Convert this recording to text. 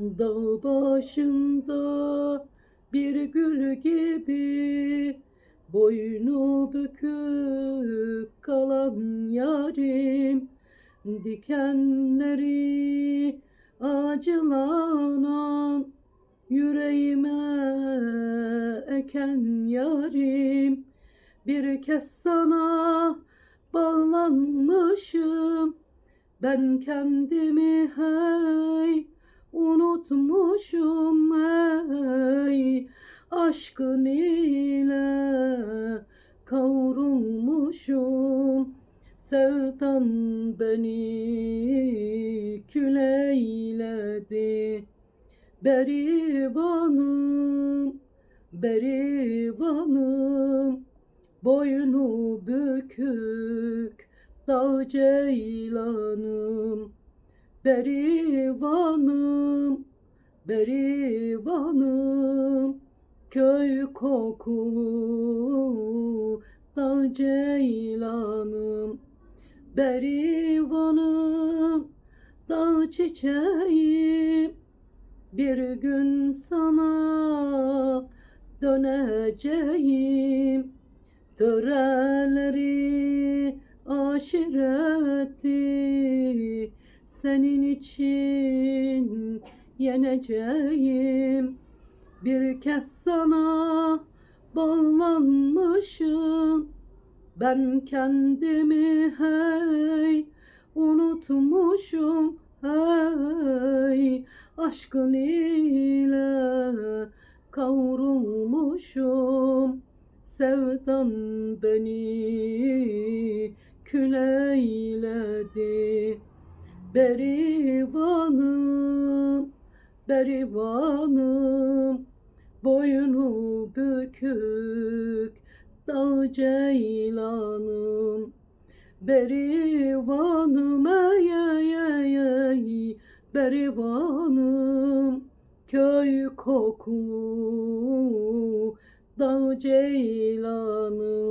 Dağ başında bir gül gibi Boynu bükük kalan yarim Dikenleri acılanan Yüreğime eken yarim. Bir kez sana bağlanmışım Ben kendimi hey unutmuşum ey aşkın ile kavrulmuşum. Sevdan beni küleyledi berivanım berivanım. Boynu bükük dağ ceylanım Berivanım, berivanım, köy koku da ceylanım. Berivanım, dağ çiçeğim, bir gün sana döneceğim. Töreleri aşireti senin için yeneceğim. Bir kez sana bağlanmışım. Ben kendimi hey unutmuşum hey. Aşkın ile kavrulmuşum. Sevdan beni küleyledi Berivanım, berivanım, boynu bükük dağ ceylanım. Berivanım ey ey ey ey, berivanım, köy koku dağ ceylanım.